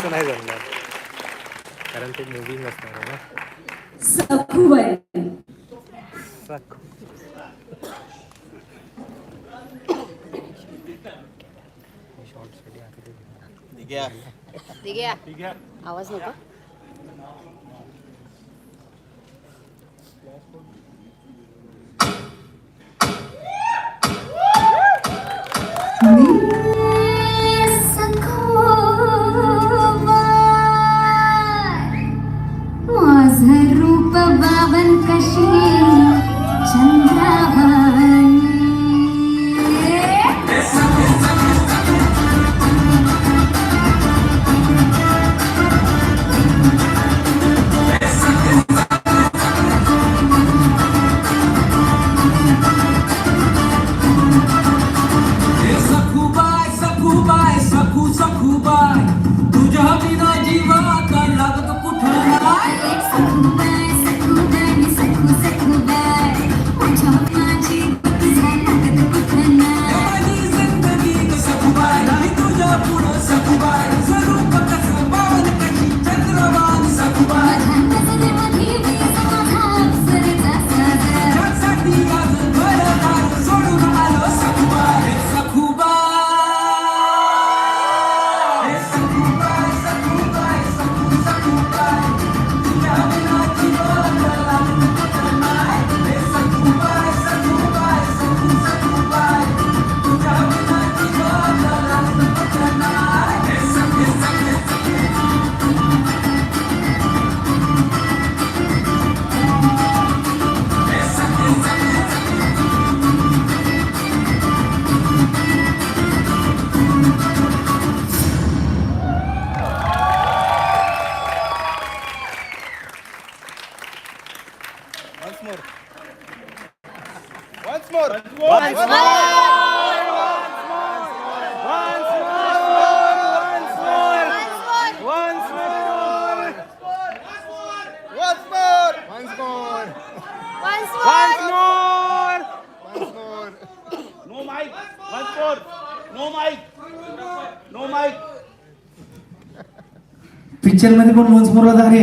असं नाही जमणार. कारण ते मूवी नसणार आहे ना. आवाज नको. सखूबाई तुझ्या बिना जीवा काय लागत कुठं पिक्चरमध्ये पण मनसमोरला झाले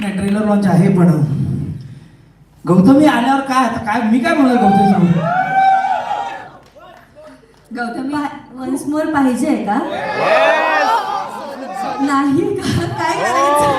नाही ट्रेलर लॉन्च आहे पण. गौतमी आल्यावर काय आता काय मी काय म्हणलं गौतमी सांग? गौतमी वन्स मोर पाहिजे का? नाही का? काय करायचं?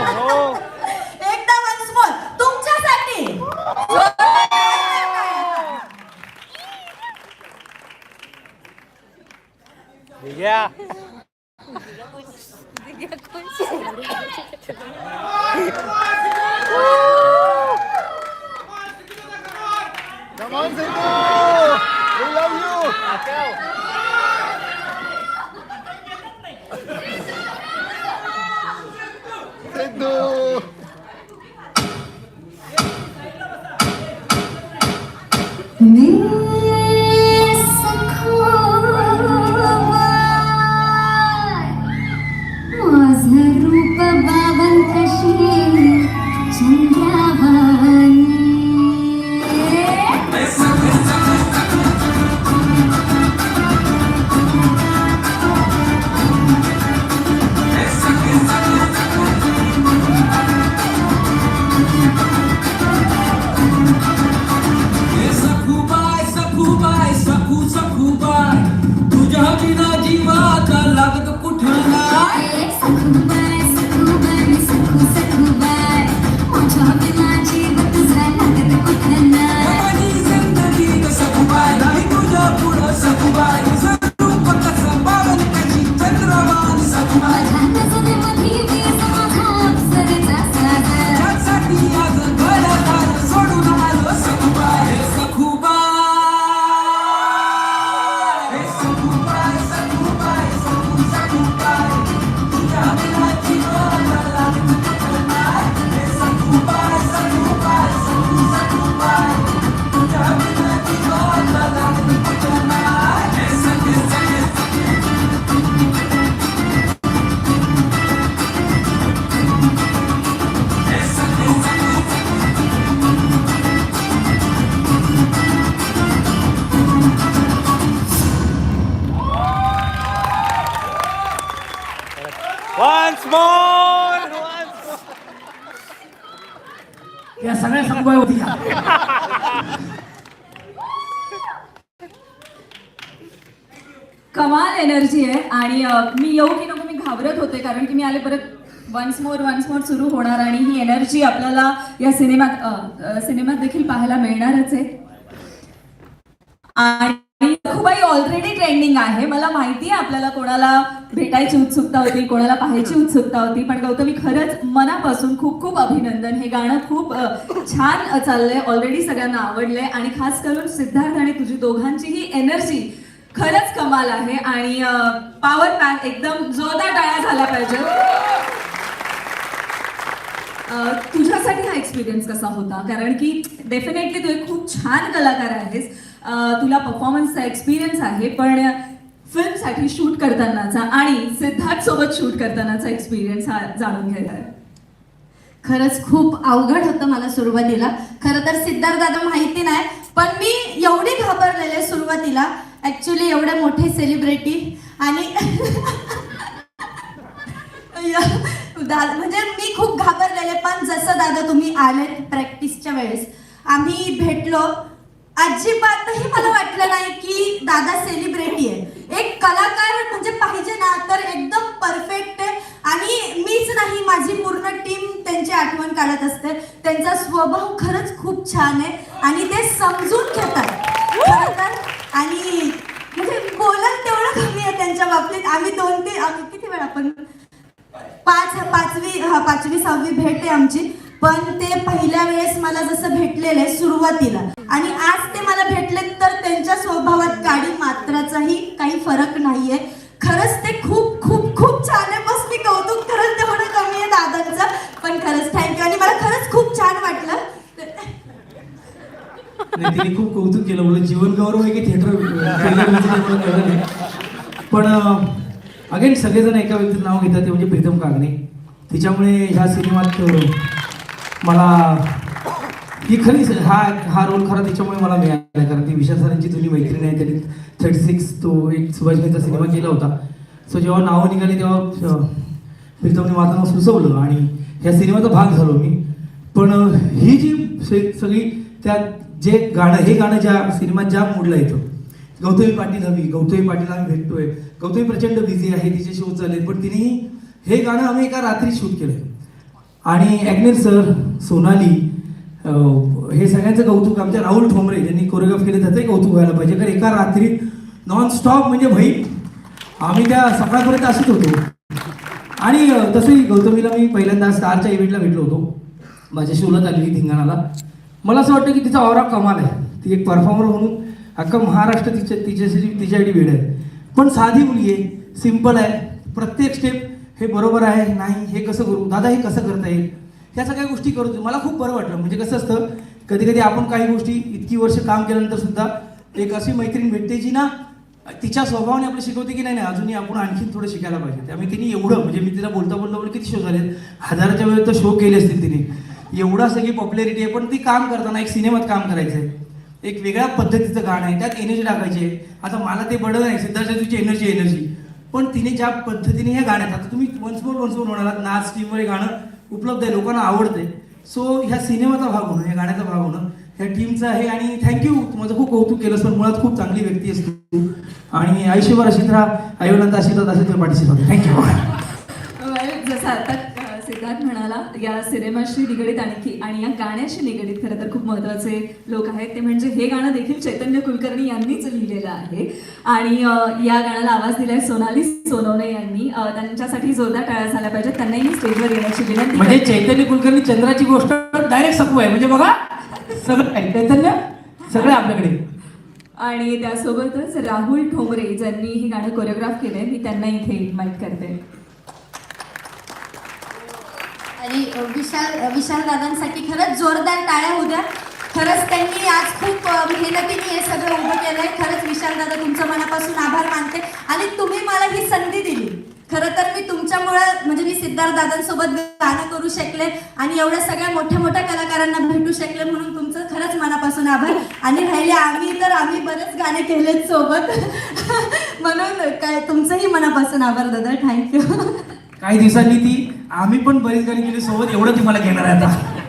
एनर्जी आहे आणि मी येऊ की नको मी घाबरत होते कारण की मी आले परत वन्स मोर वन्स मोर सुरू होणार आणि ही एनर्जी आपल्याला या सिनेमात सिनेमात देखील पाहायला मिळणारच आहे. आणि खूपही ऑलरेडी ट्रेंडिंग आहे. मला माहिती आहे आपल्याला कोणाला भेटायची उत्सुकता होती कोणाला पाहायची उत्सुकता होती पण गौतमी खरंच मनापासून खूप खूप अभिनंदन. हे गाणं खूप छान चाललंय ऑलरेडी सगळ्यांना आवडलंय आणि खास करून सिद्धार्थ आणि तुझी दोघांची ही एनर्जी खरंच कमाल आहे आणि पॉवर पॅक एकदम जोरदार टाळ्या झाला पाहिजे तुझ्यासाठी हा एक्सपिरियन्स कसा होता? कारण की डेफिनेटली तू एक खूप छान कलाकार आहेस. तुला परफॉर्मन्सचा एक्सपिरियन्स आहे पण फिल्मसाठी शूट करतानाचा आणि सिद्धार्थ सोबत शूट करतानाचा एक्सपिरियन्स हा जाणून घ्यायचा आहे. खरंच खूप अवघड होतं मला सुरुवातीला. खरं तर सिद्धार्थ दादा माहिती नाही पण मी एवढी घाबरलेले सुरुवातीला. ऍक्च्युली एवढे मोठे सेलिब्रिटी आणि म्हणजे मी खूप घाबरलेले पण जसं दादा तुम्ही आले प्रॅक्टिसच्या वेळेस आम्ही भेटलो. अजिबातही मला वाटलं नाही की दादा सेलिब्रिटी आहे. एक कलाकार म्हणजे पाहिजे ना तर एकदम परफेक्ट आहे. आणि मीच नाही माझी पूर्ण टीम त्यांची आठवण काढत असते. त्यांचा स्वभाव खरंच खूप छान आहे. आणि ते समजून घेतात. आणि म्हणजे बोलत तेवढं कमी आहे त्यांच्या बाबतीत. आम्ही दोन ते किती वेळा आपण पाच पाचवी हा पाचवी सहावी भेट आहे आमची. पण ते पहिल्या वेळेस मला जसं भेटलेलं आहे सुरुवातीला आणि आज ते मला भेटले तर त्यांच्या स्वभावात काडी मात्राचाही काही फरक नाहीये. खरंच ते खूप खूप खूप छान आहे. बस मी कौतुक खरंच तेवढं कमी आहे दादांचं. पण खरंच थँक्यू आणि मला खरंच खूप छान वाटलं. नाही तिने खूप कौतुक केलं. बोललं जीवन गौरव आहे की थिएटर पण अगेन सगळेजण एका व्यक्तीचं नाव घेतात ते म्हणजे प्रीतम कागणे. तिच्यामुळे ह्या सिनेमात अं, मला ही खरी हा हा रोल खरा त्याच्यामुळे मला मिळाला कारण ती विशाल सरांची जुनी मैत्रीण आहे त्यांनी थर्टी सिक्स तो एक सुभाषगीचा सिनेमा केला होता. सो जेव्हा नावं निघाली तेव्हा प्रीतमने माझं नाव सुचवलं आणि ह्या सिनेमाचा भाग झालो मी. पण ही जी सगळी त्या जे गाणं हे गाणं ज्या सिनेमात ज्या मूडला येतं गौतमी पाटील हवी गौतमी पाटील आम्ही भेटतोय गौतमी प्रचंड बिझी आहे तिचे शो चालले पण तिनेही हे गाणं आम्ही एका रात्री शूट केलंय. आणि ॲग्नेल सर सोनाली हे सगळ्यांचं कौतुक आमच्या राहुल ठोंबरे ज्यांनी कोरिओग्राफ केले त्याचंही कौतुक व्हायला पाहिजे. कारण एका रात्रीत नॉन स्टॉप म्हणजे भाई आम्ही त्या सकाळपर्यंत असत होतो. आणि तसंही गौतमीला मी पहिल्यांदा स्टारच्या इव्हेंटला भेटलो होतो. माझ्याशी उलत आलेली धिंगाणाला. मला असं वाटतं की तिचा औरा कमाल आहे. ती एक परफॉर्मर म्हणून अख्खा महाराष्ट्र तिच्या तिच्यासाठी तिच्यासाठी वेळ आहे. पण साधी मुलगी आहे सिंपल आहे. प्रत्येक स्टेप हे बरोबर आहे नाही हे कसं करू? दादा हे कसं करता येईल? ह्या सगळ्या गोष्टी करतो मला खूप बरं वाटलं. म्हणजे कसं असतं कधी कधी आपण काही गोष्टी इतकी वर्ष काम केल्यानंतर सुद्धा एक अशी मैत्रीण भेटते जी ना तिच्या स्वभावाने आपलं शिकवते की नाही नाही अजूनही आपण आणखीन थोडं शिकायला पाहिजे. त्यामुळे तिने एवढं म्हणजे मी तिला बोलता बोलता बोलतो किती शो झाले हजाराच्या वेळेत तर शो केले असतील तिने. एवढा सगळी पॉप्युलॅरिटी आहे. पण ती काम करताना एक सिनेमात काम करायचं आहे एक वेगळ्या पद्धतीचं गाणं आहे. त्यात एनर्जी टाकायची आहे. आता मला ते बडं नाही सिद्धार्थ तुझी एनर्जी एनर्जी पण तिने ज्या पद्धतीने हे गाण्यात आता तुम्ही वन्स मोर वन्स मोर म्हणालात नाच टीमवर हे गाणं उपलब्ध आहे लोकांना आवडते सो ह्या सिनेमाचा भाग होणं या गाण्याचा भाग होणं ह्या टीमचं आहे आणि थँक्यू माझं खूप कौतुक केलं पण मुळात खूप चांगली व्यक्ती असते आणि आयुष्यभर अशीच राहा. आईवडिलांचा आशीर्वाद असेल तुझ्या पाठीशी थँक्यू जसं आता सिद्धार्थ म्हणाला या सिनेमाशी निगडीत आणखी आणि या गाण्याशी निगडीत खरं तर खूप महत्त्वाचे लोक आहेत. ते म्हणजे हे गाणं देखील चैतन्य कुलकर्णी यांनीच लिहिलेलं आहे. आणि या गाण्याला आवाज दिलाय सोनाली सोनवणे यांनी. त्यांच्यासाठी जोरदार टाळ्या झाल्या पाहिजेत. त्यांनाही स्टेजवर येण्याची विनंती म्हणजे. चैतन्य कुलकर्णी चंद्राची गोष्ट डायरेक्ट सकू आहे. म्हणजे बघा सगळं चैतन्य सगळं आपल्याकडे. आणि त्यासोबतच राहुल ठोंबरे ज्यांनी हे गाणं कोरिओग्राफ केलंय मी त्यांना इथे इन्व्हाइट करते आणि अ, विशाल विशाल दादांसाठी खरंच जोरदार टाळ्या होऊ द्या खरंच त्यांनी आज खूप मेहनतीने हे सगळं उभं केलंय. खरंच विशाल दादा तुमचं मनापासून आभार मानते. आणि तुम्ही मला ही संधी दिली. खरं तर मी तुमच्यामुळं म्हणजे मी सिद्धार्थ दादांसोबत गाणं करू शकले आणि एवढ्या सगळ्या मोठ्या मोठ्या कलाकारांना भेटू शकले म्हणून तुमचं खरंच मनापासून आभार. आणि राहिले आम्ही तर आम्ही बरेच गाणे केलेत सोबत. म्हणून काय तुमचंही मनापासून आभार दादा. थँक्यू काही दिवसांनी ती आम्ही पण बरीच गाणी केली सोबत एवढं तुम्हाला घेणार आहे आता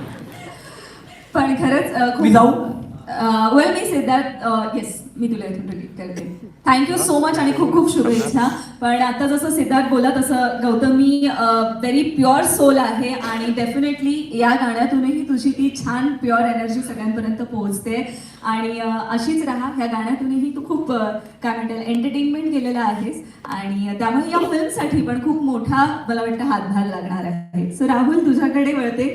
पण खरंच मी जाऊ? वेल मी सिद्धार्थ येस मी तुला इथून रिलीट करते थँक्यू सो मच आणि खूप खूप शुभेच्छा. पण आता जसं सिद्धार्थ बोला तसं गौतमी व्हेरी प्युअर सोल आहे आणि डेफिनेटली या गाण्यातूनही तुझी ती छान प्युअर एनर्जी सगळ्यांपर्यंत पोहोचते. आणि अशीच राहा ह्या गाण्यातूनही तू खूप काय म्हणता एंटरटेनमेंट केलेलं आहेस. आणि त्यामुळे या फिल्मसाठी पण खूप मोठा मला वाटतं हातभार लागणार आहे. सो राहुल तुझ्याकडे वळते.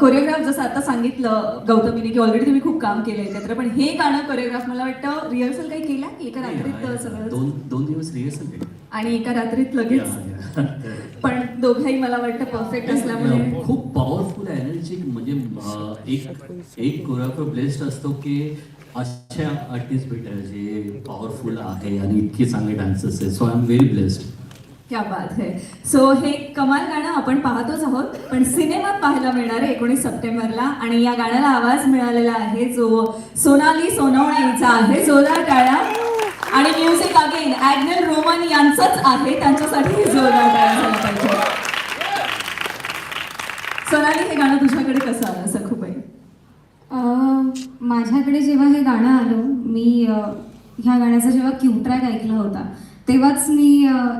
कोरिओग्राफ जसं आता सांगितलं गौतमीने की ऑलरेडी तुम्ही खूप काम केलं एकत्र पण हे गाणं कोरिओग्राफ मला वाटतं रिहर्सल काही केलं? की एका रात्रीत सगळं? दोन दोन दिवस रिहर्सल केली. आणि एका रात्रीत लगेच? पण दोघंही मला वाटतं परफेक्ट असल्यामुळे. खूप पॉवरफुल एनर्जी म्हणजे अं, एक एक कोरिओग्राफर ब्लेस्ड असतो की अशा आर्टिस्ट भेटायला जे पॉवरफुल आहे आणि इतके चांगले डान्सर्स आहे so I am very blessed क्या बात है. सो हे कमाल गाणं आपण पाहतोच आहोत पण सिनेमात पाहायला मिळणार आहे एकोणीस सप्टेंबरला आणि या गाण्याला आवाज मिळालेला आहे जो सोनाली सोनवणेचा आहे जोरदार टाळ्या आणि म्युझिक अगेन ॲग्नल रोमन यांचंच आहे त्यांच्यासाठी जोरदार टाळ्या झाला पाहिजे. सोनाली हे गाणं तुझ्याकडे कसं आलं असं खूप आहे माझ्याकडे जेव्हा हे गाणं आलं मी ह्या गाण्याचा जेव्हा क्यू ट्रॅक ऐकला होता तेव्हाच मी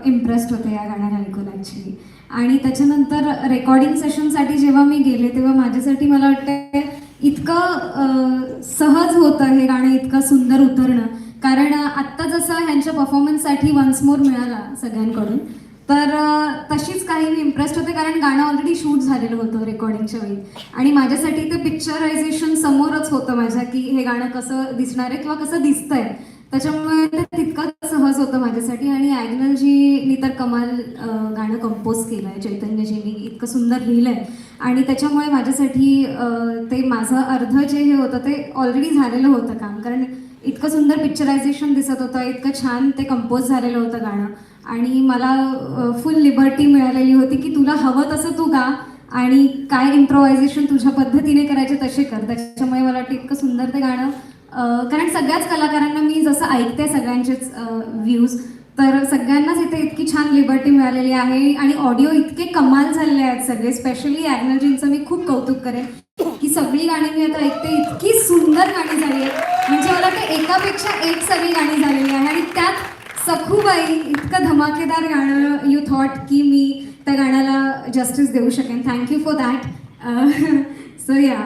इम्प्रेस्ड होते या गाण्याला ऐकून ॲक्च्युली आणि त्याच्यानंतर रेकॉर्डिंग सेशनसाठी जेव्हा मी गेले तेव्हा माझ्यासाठी मला वाटतं इतकं सहज होतं हे गाणं इतकं सुंदर उतरणं. कारण आत्ता जसं ह्यांच्या परफॉर्मन्ससाठी वन्स मोर मिळाला सगळ्यांकडून तर तशीच काही मी इम्प्रेस्ड होते कारण गाणं ऑलरेडी शूट झालेलं होतं रेकॉर्डिंगच्या वेळी. आणि माझ्यासाठी ते पिक्चरायझेशन समोरच होतं माझ्या की हे गाणं कसं दिसणार आहे किंवा कसं दिसतंय. त्याच्यामुळे ते तितकंच सहज होतं माझ्यासाठी. आणि ॲग्नलजीनी तर कमाल गाणं कंपोज केलं आहे चैतन्यजींनी इतकं सुंदर लिहिलं आहे आणि त्याच्यामुळे माझ्यासाठी ते माझं अर्ध जे हे होतं ते ऑलरेडी झालेलं होतं काम. कारण इतकं सुंदर पिक्चरायझेशन दिसत होतं इतकं छान ते कंपोज झालेलं होतं गाणं. आणि मला फुल लिबर्टी मिळालेली होती की तुला हवं तसं तू गा आणि काय इम्प्रोवायझेशन तुझ्या पद्धतीने करायचे तसे कर. त्याच्यामुळे मला वाटतं इतकं सुंदर ते गाणं कारण सगळ्याच कलाकारांना मी जसं ऐकते सगळ्यांचेच व्ह्यूज तर सगळ्यांनाच इथे इतकी छान लिबर्टी मिळालेली आहे आणि ऑडिओ इतके कमाल झालेले आहेत सगळे स्पेशली ॲग्नर्जींचं मी खूप कौतुक करेन. की सगळी गाणी मी आता ऐकते इतकी सुंदर गाणी झाली आहेत. म्हणजे मला ते एकापेक्षा एक सगळी गाणी झालेली आहे आणि त्यात सखूबाई इतकं धमाकेदार गाणं यू थॉट की मी त्या गाण्याला जस्टिस देऊ शकेन. Thank you for that so yeah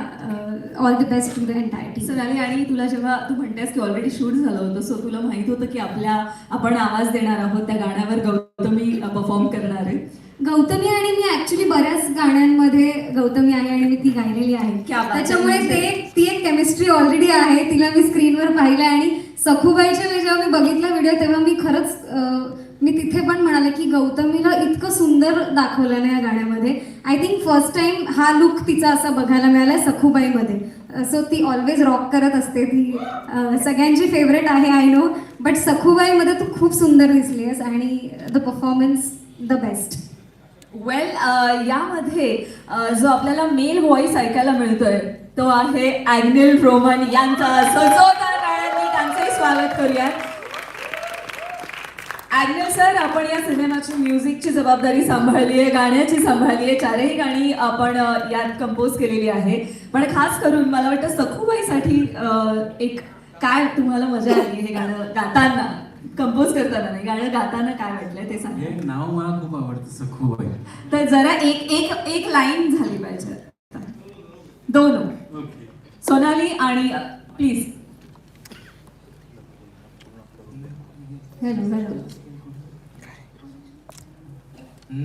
all the best to the entire team Sonali आणि तुला जेव्हा तू म्हणतेस की ऑलरेडी शूट झालं होतं सो तुला माहीत होतं की आपल्या आपण आवाज देणार आहोत त्या गाण्यावर गौतमी परफॉर्म करणार आहे. गौतमी आणि मी ऍक्च्युली बऱ्याच गाण्यांमध्ये गौतमी आहे आणि मी ती गायलेली आहे. त्याच्यामुळे ते ती एक केमिस्ट्री ऑलरेडी आहे तिला मी स्क्रीनवर पाहिलं आणि सखूबाईच्या जेव्हा मी बघितला व्हिडिओ तेव्हा मी खरंच अं, मी तिथे पण म्हणाले की गौतमीला इतकं सुंदर दाखवलं ना या गाण्यामध्ये. आय थिंक फर्स्ट टाइम हा लुक तिचा असा बघायला मिळाला सखूबाईमध्ये. सो ती ऑलवेज रॉक करत असते. ती सगळ्यांची फेवरेट आहे आय नो बट सखुबाईमध्ये तू खूप सुंदर दिसली आहेस आणि the performance the best well यामध्ये जो आपल्याला मेल व्हॉइस ऐकायला मिळतोय तो आहे ॲग्नेल रोमन यांचा. सजोदार त्यांचंही स्वागत करूया ॲग्नेल सर आपण या सिनेमाची म्युझिकची जबाबदारी सांभाळली आहे गाण्याची सांभाळली आहे चारही गाणी आपण यात कंपोज केलेली आहे. पण खास करून मला वाटतं सखूबाईसाठी एक काय तुम्हाला मजा आली हे गाणं गाताना? कंपोज करताना नाही गाणं गाताना काय वाटलंय ते सांगा. हे नाव मला खूप आवडतं सखूबाई. तर जरा एक एक एक लाईन झाली पाहिजे. दोन. सोनाली आणि प्लीज हॅलो हॅलो. ए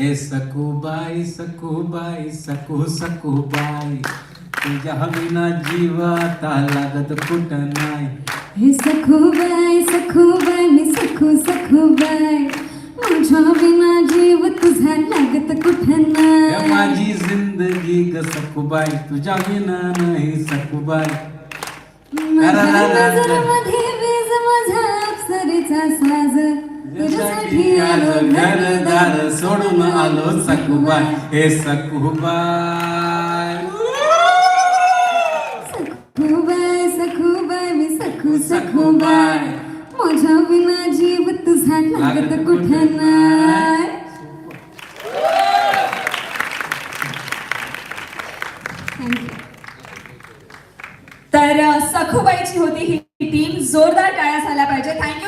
ए सकूबाई सकूबाई सकू सकूबाई तुझ्या विना जीव आता लागत कुठं नाही. हे सखूबाई सखूबाई मी सखू सखूबाई माझ्या विना जीव तुझा लागत कुठं नाही. माझी जिंदगी ग सकूबाई तुझ्या विना नाही सकूबाई माझ्या नजरेमध्ये वीज माझा अप्सरेचा साज. आलो घरदार सोडून आलो सकूबाई हे सकूबाई सखूबाई सखूबाई मी सखू सखूबाई. माझ्या विना जीव तुझा लागत कुठं तर सखूबाईची होती ही टीम जोरदार टाळ्या झाल्या पाहिजे थँक्यू